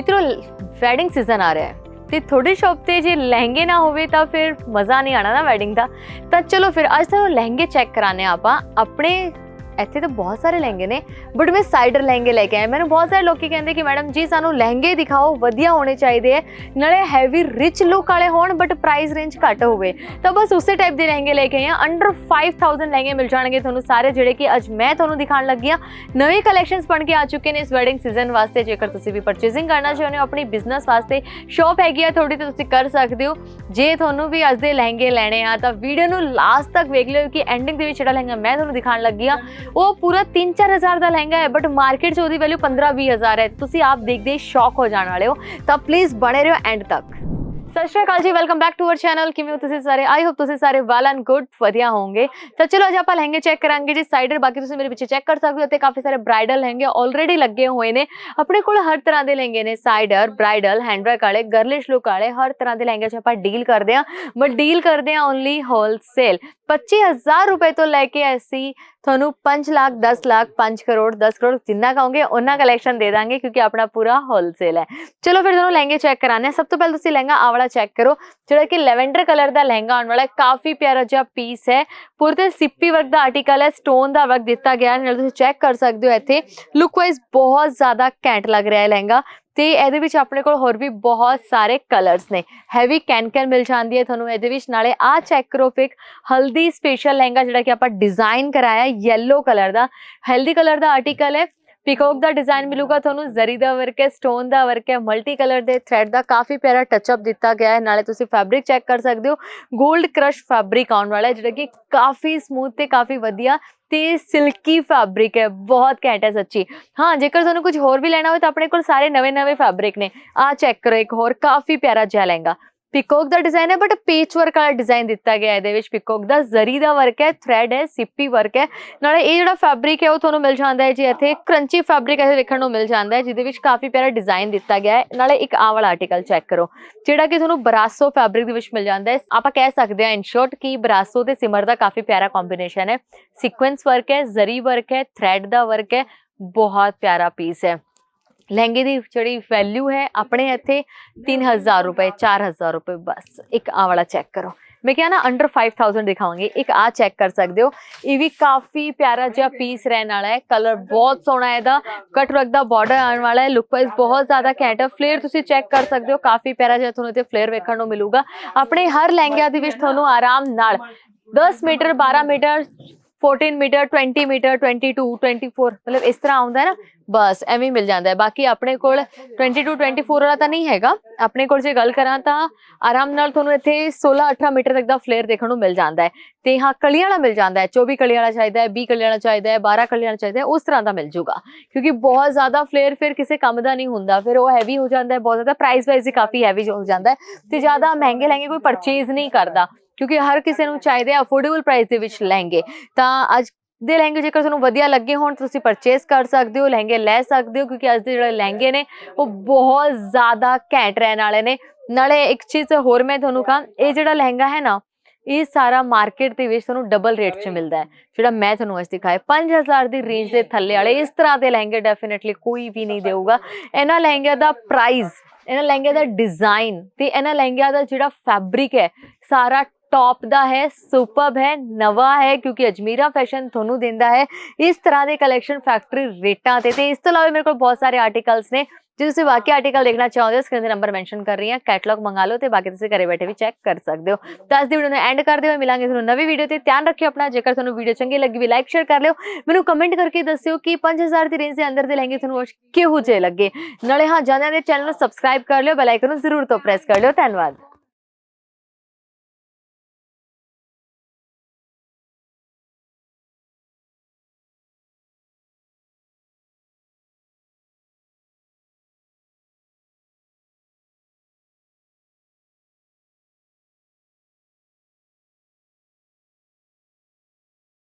ਮਿੱਤਰੋ wedding season ਆ ਰਿਹਾ ਹੈ ਤੇ ਤੁਹਾਡੀ ਸ਼ੌਪ ਤੇ ਜੇ ਲਹਿੰਗੇ ਨਾ ਹੋਵੇ ਤਾਂ ਫਿਰ ਮਜ਼ਾ ਨਹੀਂ ਆਣਾ ਨਾ ਵੈਡਿੰਗ ਦਾ। ਤਾਂ ਚਲੋ ਫਿਰ ਅੱਜ ਤੁਹਾਨੂੰ ਲਹਿੰਗੇ ਚੈੱਕ ਕਰਾਣੇ ਆਪਾਂ। ਆਪਣੇ ਇੱਥੇ ਤਾਂ ਬਹੁਤ ਸਾਰੇ ਲਹਿੰਗੇ ਨੇ ਬਟ ਮੈਂ ਸਾਈਡਰ ਲਹਿੰਗੇ ਲੈ ਕੇ ਆਇਆ ਮੈਨੂੰ ਬਹੁਤ ਸਾਰੇ ਲੋਕੀ ਕਹਿੰਦੇ ਕਿ ਮੈਡਮ ਜੀ ਸਾਨੂੰ ਲਹਿੰਗੇ ਦਿਖਾਓ, ਵਧੀਆ ਹੋਣੇ ਚਾਹੀਦੇ ਹੈ ਨਾਲੇ ਹੈਵੀ ਰਿਚ ਲੁੱਕ ਵਾਲੇ ਹੋਣ ਬਟ ਪ੍ਰਾਈਸ ਰੇਂਜ ਘੱਟ ਹੋਵੇ। ਤਾਂ ਬਸ ਉਸੇ ਟਾਈਪ ਦੇ ਲਹਿੰਗੇ ਲੈ ਕੇ ਆਏ ਆ। ਅੰਡਰ 5000 ਲਹਿੰਗੇ ਮਿਲ ਜਾਣਗੇ ਤੁਹਾਨੂੰ ਸਾਰੇ, ਜਿਹੜੇ ਕਿ ਅੱਜ ਮੈਂ ਤੁਹਾਨੂੰ ਦਿਖਾਉਣ ਲੱਗੀ ਆ। ਨਵੇਂ ਕਲੈਕਸ਼ਨਸ ਬਣ ਕੇ ਆ ਚੁੱਕੇ ਨੇ ਇਸ ਵੈਡਿੰਗ ਸੀਜ਼ਨ ਵਾਸਤੇ। ਜੇਕਰ ਤੁਸੀਂ ਵੀ ਪਰਚੇਸਿੰਗ ਕਰਨਾ ਚਾਹੁੰਦੇ ਹੋ, ਆਪਣੀ ਬਿਜ਼ਨਸ ਵਾਸਤੇ ਸ਼ੌਪ ਹੈਗੀ ਆ, ਤੁਹਾਡੀ ਤਾਂ ਤੁਸੀਂ ਕਰ ਸਕਦੇ ਹੋ। ਜੇ ਤੁਹਾਨੂੰ ਵੀ ਅੱਜ ਦੇ ਲਹਿੰਗੇ ਲੈਣੇ ਆ, ਤਾਂ ਵੀਡੀਓ ਨੂੰ ਲਾਸਟ ਤੱਕ ਵੇਖ ਲਿਓ ਕਿ ਐਂਡਿੰਗ ਦੇ ਵਿੱਚ ਜਿਹੜਾ ਲਹਿੰਗਾ ਮੈਂ ਤੁਹਾਨੂੰ ਦਿਖਾਉਣ ਲੱਗੀ ਆ ਉਹ ਪੂਰਾ 3-4000 ਦਾ ਲਹਿੰਗਾ ਹੈ ਬਟ ਮਾਰਕੀਟ 'ਚ ਉਹਦੀ ਵੈਲਿਊ 15-20000 ਹੈ। ਤੁਸੀਂ ਆਪ ਦੇਖਦੇ ਸ਼ੌਕ ਹੋ ਜਾਣ ਵਾਲੇ ਹੋ। ਤਾਂ ਪਲੀਜ਼ ਬਣੇ ਰਹੋ ਐਂਡ ਤੱਕ। ਸਤਿ ਸ਼੍ਰੀ ਅਕਾਲ ਜੀ welcome back to our channel ਕਿਵੇਂ ਹੋ ਤੁਸੀਂ ਸਾਰੇ? ਆਈ ਹੋਪ ਤੁਸੀਂ ਸਾਰੇ ਵੈਲ ਐਂਡ ਗੁੱਡ ਵਧੀਆ ਹੋਵੋਗੇ। ਤਾਂ ਚਲੋ ਅੱਜ ਆਪਾਂ ਲਹਿੰਗੇ ਚੈੱਕ ਕਰਾਂਗੇ ਜੀ ਸਾਈਡਰ ਬਾਕੀ ਤੁਸੀਂ ਮੇਰੇ ਪਿੱਛੇ ਚੈੱਕ ਕਰ ਸਕਦੇ ਹੋ ਤੇ ਕਾਫੀ ਸਾਰੇ ਬ੍ਰਾਈਡਲ ਲਹਿੰਗੇ ਆਲਰੇਡੀ ਲੱਗੇ ਹੋਏ ਨੇ। ਆਪਣੇ ਕੋਲ ਹਰ ਤਰ੍ਹਾਂ ਦੇ ਲਹਿੰਗੇ ਨੇ ਸਾਈਡਰ ਬ੍ਰਾਈਡਲ ਹੈਂਡਵਰਕ ਵਾਲੇ ਗਰਲਿਸ਼ ਲੁੱਕ ਵਾਲੇ, ਹਰ ਤਰ੍ਹਾਂ ਦੇ ਲਹਿੰਗੇ 'ਚ ਆਪਾਂ ਡੀਲ ਕਰਦੇ ਹਾਂ। ਬਟ ਡੀਲ ਕਰਦੇ ਹਾਂ ਓਨਲੀ ਹੋਲਸੇਲ 25000 ਰੁਪਏ ਤੋਂ ਲੈ ਕੇ ਅਸੀਂ ਤੁਹਾਨੂੰ 5 ਲੱਖ 10 ਲੱਖ 5 ਕਰੋੜ 10 ਕਰੋੜ ਜਿੰਨਾ ਕਹੋਗੇ ਉਹਨਾਂ ਕਲੈਕਸ਼ਨ ਦੇ ਦਾਂਗੇ, ਕਿਉਂਕਿ ਆਪਣਾ ਪੂਰਾ ਹੋਲਸੇਲ ਹੈ। ਚਲੋ ਫਿਰ ਤੁਹਾਨੂੰ ਲਹਿੰਗੇ ਚੈੱਕ ਕਰਾਣੇ ਆ ਸਭ ਤੋਂ ਪਹਿਲਾਂ ਤੁਸੀਂ ਲਹਿੰਗਾ ਆ ਵਾਲਾ ਚੈੱਕ ਕਰੋ, ਜਿਹੜਾ ਕਿ ਲੈਵੈਂਡਰ ਕਲਰ ਦਾ ਲਹਿੰਗਾ ਆਉਣ ਵਾਲਾ ਹੈ। ਕਾਫੀ ਪਿਆਰਾ ਜਿਹਾ ਪੀਸ ਹੈ। ਪੂਰੇ ਤੇ ਸਿੱਪੀ ਵਰਕ ਦਾ ਆਰਟੀਕਲ ਹੈ। ਸਟੋਨ ਦਾ ਵਰਕ ਦਿੱਤਾ ਗਿਆ ਹੈ। ਨਾਲ ਤੁਸੀਂ ਚੈੱਕ ਕਰ ਸਕਦੇ ਹੋ ਇੱਥੇ। ਲੁੱਕ ਵਾਈਜ਼ ਬਹੁਤ ਜ਼ਿਆਦਾ ਘੈਂਟ ਲੱਗ ਰਿਹਾ ਹੈ ਲਹਿੰਗਾ। ਤੇ ਇਹਦੇ ਵਿੱਚ ਆਪਣੇ ਕੋਲ ਹੋਰ ਵੀ ਬਹੁਤ ਸਾਰੇ ਕਲਰਸ ਨੇ। ਹੈਵੀ ਕੈਨ ਕੈਨ ਮਿਲ ਜਾਂਦੀ ਹੈ ਤੁਹਾਨੂੰ, ਇਹਦੇ ਵਿੱਚ ਨਾਲੇ ਆ ਚੈੱਕ ਕਰੋ ਫਿਕ ਹਲਦੀ ਸਪੈਸ਼ਲ ਲਹਿੰਗਾ ਜਿਹੜਾ ਕਿ ਆਪਾਂ ਡਿਜ਼ਾਈਨ ਕਰਾਇਆ ਯੈਲੋ ਕਲਰ ਦਾ। ਹੈਲਦੀ ਕਲਰ ਦਾ ਆਰਟੀਕਲ ਹੈ ਪਿਕੋਕ ਦਾ ਡਿਜ਼ਾਈਨ ਮਿਲੂਗਾ, ਤੁਹਾਨੂੰ ਜ਼ਰੀ ਦਾ ਵਰਕ ਹੈ ਸਟੋਨ ਦਾ ਵਰਕ ਹੈ ਮਲਟੀ ਕਲਰ ਦੇ ਥ੍ਰੈਡ ਦਾ ਕਾਫੀ ਪਿਆਰਾ ਟੱਚ ਅਪ ਦਿੱਤਾ ਗਿਆ ਹੈ, ਨਾਲੇ ਤੁਸੀਂ ਫੈਬਰਿਕ ਚੈੱਕ ਕਰ ਸਕਦੇ ਹੋ। 골ਡ ਕ੍ਰਸ਼ ਫੈਬਰਿਕ ਆਉਣ ਵਾਲਾ ਹੈ, ਜਿਹੜਾ ਕਿ ਕਾਫੀ ਸਮੂਥ ਤੇ ਕਾਫੀ ਵਧੀਆ ਤੇ ਸਿਲਕੀ ਫੈਬਰਿਕ ਹੈ, ਬਹੁਤ ਘੈਂਟ ਹੈ ਸੱਚੀ। ਹਾਂ, ਜੇਕਰ ਤੁਹਾਨੂੰ ਕੁਝ ਹੋਰ ਵੀ ਲੈਣਾ ਹੋਵੇ ਤਾਂ ਆਪਣੇ ਕੋਲ ਸਾਰੇ ਨਵੇਂ-ਨਵੇਂ ਫੈਬਰਿਕ ਨੇ। ਆ ਚੈੱਕ ਕਰੋ ਇੱਕ ਹੋਰ, ਕਾਫੀ ਪਿਆਰਾ ਜਿਹਾ ਲਹਿੰਗਾ ਪਿਕੋਕ ਦਾ ਡਿਜ਼ਾਈਨ ਹੈ ਬਟ ਪੇਚ ਵਰਕ ਵਾਲਾ ਡਿਜ਼ਾਈਨ ਦਿੱਤਾ ਗਿਆ ਹੈ ਇਹਦੇ ਵਿੱਚ ਪਿਕੋਕ ਦਾ। ਜ਼ਰੀ ਦਾ ਵਰਕ ਹੈ ਥ੍ਰੈਡ ਹੈ ਸਿੱਪੀ ਵਰਕ ਹੈ। ਨਾਲੇ ਇਹ ਜਿਹੜਾ ਫੈਬਰਿਕ ਹੈ, ਉਹ ਤੁਹਾਨੂੰ ਮਿਲ ਜਾਂਦਾ ਹੈ ਜੀ ਇੱਥੇ। ਕਰੰਚੀ ਫੈਬਰਿਕ ਇੱਥੇ ਦੇਖਣ ਨੂੰ ਮਿਲ ਜਾਂਦਾ ਹੈ, ਜਿਹਦੇ ਵਿੱਚ ਕਾਫੀ ਪਿਆਰਾ ਡਿਜ਼ਾਈਨ ਦਿੱਤਾ ਗਿਆ ਹੈ। ਨਾਲੇ ਇੱਕ ਆਹ ਵਾਲਾ ਆਰਟੀਕਲ ਚੈੱਕ ਕਰੋ, ਜਿਹੜਾ ਕਿ ਤੁਹਾਨੂੰ ਬਰਾਸੋ ਫੈਬਰਿਕ ਦੇ ਵਿੱਚ ਮਿਲ ਜਾਂਦਾ ਹੈ। ਆਪਾਂ ਕਹਿ ਸਕਦੇ ਹਾਂ ਇਨ ਸ਼ਾਰਟ ਕਿ ਬਰਾਸੋ ਤੇ ਸਿਮਰ ਦਾ ਕਾਫੀ ਪਿਆਰਾ ਕੰਬੀਨੇਸ਼ਨ ਹੈ। ਸੀਕੁਐਂਸ ਵਰਕ ਹੈ ਜ਼ਰੀ ਵਰਕ ਹੈ ਥ੍ਰੈਡ ਦਾ ਵਰਕ ਹੈ, ਬਹੁਤ ਪਿਆਰਾ ਪੀਸ ਹੈ। ਲਹਿੰਗੇ ਦੀ ਜਿਹੜੀ ਵੈਲਿਊ ਹੈ, ਆਪਣੇ ਇੱਥੇ 3000 ਰੁਪਏ 4000 ਰੁਪਏ ਬਸ। ਇੱਕ ਆ ਵਾਲਾ ਚੈੱਕ ਕਰੋ। ਮੈਂ ਕਿਹਾ ਨਾ ਅੰਡਰ 5000 ਦਿਖਾਵਾਂਗੇ। ਇੱਕ ਆ ਚੈੱਕ ਕਰ ਸਕਦੇ ਹੋ। ਇਹ ਵੀ ਕਾਫੀ ਪਿਆਰਾ ਜਿਹਾ ਪੀਸ ਰਹਿਣ ਵਾਲਾ ਹੈ। ਕਲਰ ਬਹੁਤ ਸੋਹਣਾ ਹੈ ਇਹਦਾ। ਕਟ ਵਰਕ ਦਾ ਬਾਰਡਰ ਆਉਣ ਵਾਲਾ ਹੈ। ਲੁੱਕ ਵਾਈਜ਼ ਬਹੁਤ ਜ਼ਿਆਦਾ ਘੈਂਟ ਹੈ। ਫਲੇਅਰ ਤੁਸੀਂ ਚੈੱਕ ਕਰ ਸਕਦੇ ਹੋ। ਕਾਫੀ ਪਿਆਰਾ ਜਿਹਾ ਤੁਹਾਨੂੰ ਇੱਥੇ ਫਲੇਅਰ ਵੇਖਣ ਨੂੰ ਮਿਲੂਗਾ। ਆਪਣੇ ਹਰ ਲਹਿੰਗਿਆਂ ਦੇ ਵਿੱਚ ਤੁਹਾਨੂੰ ਆਰਾਮ ਨਾਲ 10 ਮੀਟਰ 12 ਮੀਟਰ 14 ਮੀਟਰ 20 ਮੀਟਰ 22 24 ਮਤਲਬ ਇਸ ਤਰ੍ਹਾਂ ਆਉਂਦਾ ਹੈ ਨਾ? ਬਸ, ਐਵੇਂ ਹੀ ਮਿਲ ਜਾਂਦਾ ਹੈ। ਬਾਕੀ ਆਪਣੇ ਕੋਲ 22 24 ਵਾਲਾ ਤਾਂ ਨਹੀਂ ਹੈਗਾ। ਆਪਣੇ ਕੋਲ ਜੇ ਗੱਲ ਕਰਾਂ ਤਾਂ ਆਰਾਮ ਨਾਲ ਤੁਹਾਨੂੰ ਇੱਥੇ 16 18 ਮੀਟਰ ਤੱਕ ਦਾ ਫਲੇਅਰ ਦੇਖਣ ਨੂੰ ਮਿਲ ਜਾਂਦਾ ਹੈ। ਤੇ ਹਾਂ ਕਲੀ ਵਾਲਾ ਮਿਲ ਜਾਂਦਾ ਹੈ। 24 ਕਲੀ ਵਾਲਾ ਚਾਹੀਦਾ ਹੈ 20 ਕਲੀਆਂ ਵਾਲਾ ਚਾਹੀਦਾ ਹੈ 12 ਕਲੀਆਂ ਵਾਲਾ ਚਾਹੀਦਾ ਹੈ, ਉਸ ਤਰ੍ਹਾਂ ਦਾ ਮਿਲ ਜੂਗਾ। ਕਿਉਂਕਿ ਬਹੁਤ ਜ਼ਿਆਦਾ ਫਲੇਅਰ ਫਿਰ ਕਿਸੇ ਕੰਮ ਦਾ ਨਹੀਂ ਹੁੰਦਾ। ਫਿਰ ਉਹ ਹੈਵੀ ਹੋ ਜਾਂਦਾ ਹੈ, ਬਹੁਤ ਜ਼ਿਆਦਾ ਪ੍ਰਾਈਸ ਵਾਈਜ਼ ਹੀ ਕਾਫੀ ਹੈਵੀ ਹੋ ਜਾਂਦਾ ਹੈ। ਤੇ ਜ਼ਿਆਦਾ ਮਹਿੰਗੇ ਲਹਿੰਗੇ ਕੋਈ ਪਰਚੇਜ਼ ਨਹੀਂ ਕਰਦਾ। ਕਿਉਂਕਿ ਹਰ ਕਿਸੇ ਨੂੰ ਚਾਹੀਦੇ ਆ ਅਫੋਰਡੇਬਲ ਪ੍ਰਾਈਸ ਦੇ ਵਿੱਚ ਲਹਿੰਗੇ। ਤਾਂ ਅੱਜ ਦੇ ਲਹਿੰਗੇ ਜੇਕਰ ਤੁਹਾਨੂੰ ਵਧੀਆ ਲੱਗੇ ਹੋਣ ਤਾਂ ਤੁਸੀਂ ਪਰਚੇਸ ਕਰ ਸਕਦੇ ਹੋ, ਲਹਿੰਗੇ ਲੈ ਸਕਦੇ ਹੋ, ਕਿਉਂਕਿ ਅੱਜ ਦੇ ਜਿਹੜੇ ਲਹਿੰਗੇ ਨੇ, ਉਹ ਬਹੁਤ ਜ਼ਿਆਦਾ ਘੈਂਟ ਰਹਿਣ ਵਾਲੇ ਨੇ। ਨਾਲੇ ਇੱਕ ਚੀਜ਼ ਹੋਰ ਮੈਂ ਤੁਹਾਨੂੰ ਕਹਾਂ, ਇਹ ਜਿਹੜਾ ਲਹਿੰਗਾ ਹੈ ਨਾ, ਇਹ ਸਾਰਾ ਮਾਰਕੀਟ ਦੇ ਵਿੱਚ ਤੁਹਾਨੂੰ ਡਬਲ ਰੇਟ 'ਚ ਮਿਲਦਾ ਹੈ, ਜਿਹੜਾ ਮੈਂ ਤੁਹਾਨੂੰ ਅੱਜ ਦਿਖਾਇਆ। 5000 ਦੀ ਰੇਂਜ ਦੇ ਥੱਲੇ ਵਾਲੇ, ਇਸ ਤਰ੍ਹਾਂ ਦੇ ਲਹਿੰਗੇ ਡੈਫੀਨਿਟਲੀ ਕੋਈ ਵੀ ਨਹੀਂ ਦੇਊਗਾ। ਇਹਨਾਂ ਲਹਿੰਗਿਆਂ ਦਾ ਪ੍ਰਾਈਸ ਇਹਨਾਂ ਲਹਿੰਗਿਆਂ ਦਾ ਡਿਜ਼ਾਈਨ ਤੇ ਇਹਨਾਂ ਲਹਿੰਗਿਆਂ ਦਾ ਜਿਹੜਾ ਫੈਬਰਿਕ ਹੈ, ਸਾਰਾ ਟੌਪ ਦਾ ਹੈ ਸੁਪਰਬ ਹੈ ਨਵਾਂ ਹੈ ਕਿਉਂਕਿ ਅਜਮੀਰਾ ਫੈਸ਼ਨ ਤੁਹਾਨੂੰ ਦਿੰਦਾ ਹੈ ਇਸ ਤਰ੍ਹਾਂ ਦੇ ਕਲੈਕਸ਼ਨ ਫੈਕਟਰੀ ਰੇਟਾਂ ਤੇ ਤੇ ਇਸ ਤੋਂ ਇਲਾਵਾ ਮੇਰੇ ਕੋਲ ਬਹੁਤ ਸਾਰੇ ਆਰਟੀਕਲਸ ਨੇ ਜੇ ਤੁਸੀਂ ਬਾਕੀ ਆਰਟੀਕਲ ਦੇਖਣਾ ਚਾਹੁੰਦੇ ਹੋ ਸਕਰੀਨ ਤੇ ਨੰਬਰ ਮੈਂਸ਼ਨ ਕਰ ਰਹੀ ਹਾਂ ਕੈਟਲੌਗ ਮੰਗਾ ਲਓ ਤੇ ਬਾਕੀ ਤੁਸੀਂ ਘਰੇ ਬੈਠੇ ਵੀ ਚੈੱਕ ਕਰ ਸਕਦੇ ਹੋ ਤਾਂ ਅੱਜ ਦੀ ਵੀਡੀਓ ਨੂੰ ਐਂਡ ਕਰਦੇ ਹੋਏ ਮਿਲਾਂਗੇ ਤੁਹਾਨੂੰ ਨਵੀਂ ਵੀਡੀਓ ਤੇ ਧਿਆਨ ਰੱਖਿਓ ਆਪਣਾ ਜੇਕਰ ਤੁਹਾਨੂੰ ਵੀਡੀਓ ਚੰਗੀ ਲੱਗੀ ਵੀ ਲਾਈਕ ਸ਼ੇਅਰ ਕਰ ਲਿਓ ਮੈਨੂੰ ਕਮੈਂਟ ਕਰਕੇ ਦੱਸਿਓ ਕਿ 5000 ਦੀ ਰੇਂਜ ਦੇ ਅੰਦਰ ਦੇ ਲਹਿੰਗੇ ਤੁਹਾਨੂੰ ਕਿਹੋ ਜਿਹੇ ਲੱਗੇ ਨਾਲੇ ਹਾਂ ਜਾਂਦੇ ਦੇ ਚੈਨਲ ਨੂੰ ਸਬਸਕ੍ਰਾਈਬ ਕਰ ਲਿਓ ਬੈਲ ਆਈਕਨ ਨੂੰ ਜ਼ਰੂਰ ਤੋਂ ਪ੍ਰੈਸ ਕਰ ਲਿਓ ਧੰਨਵਾਦ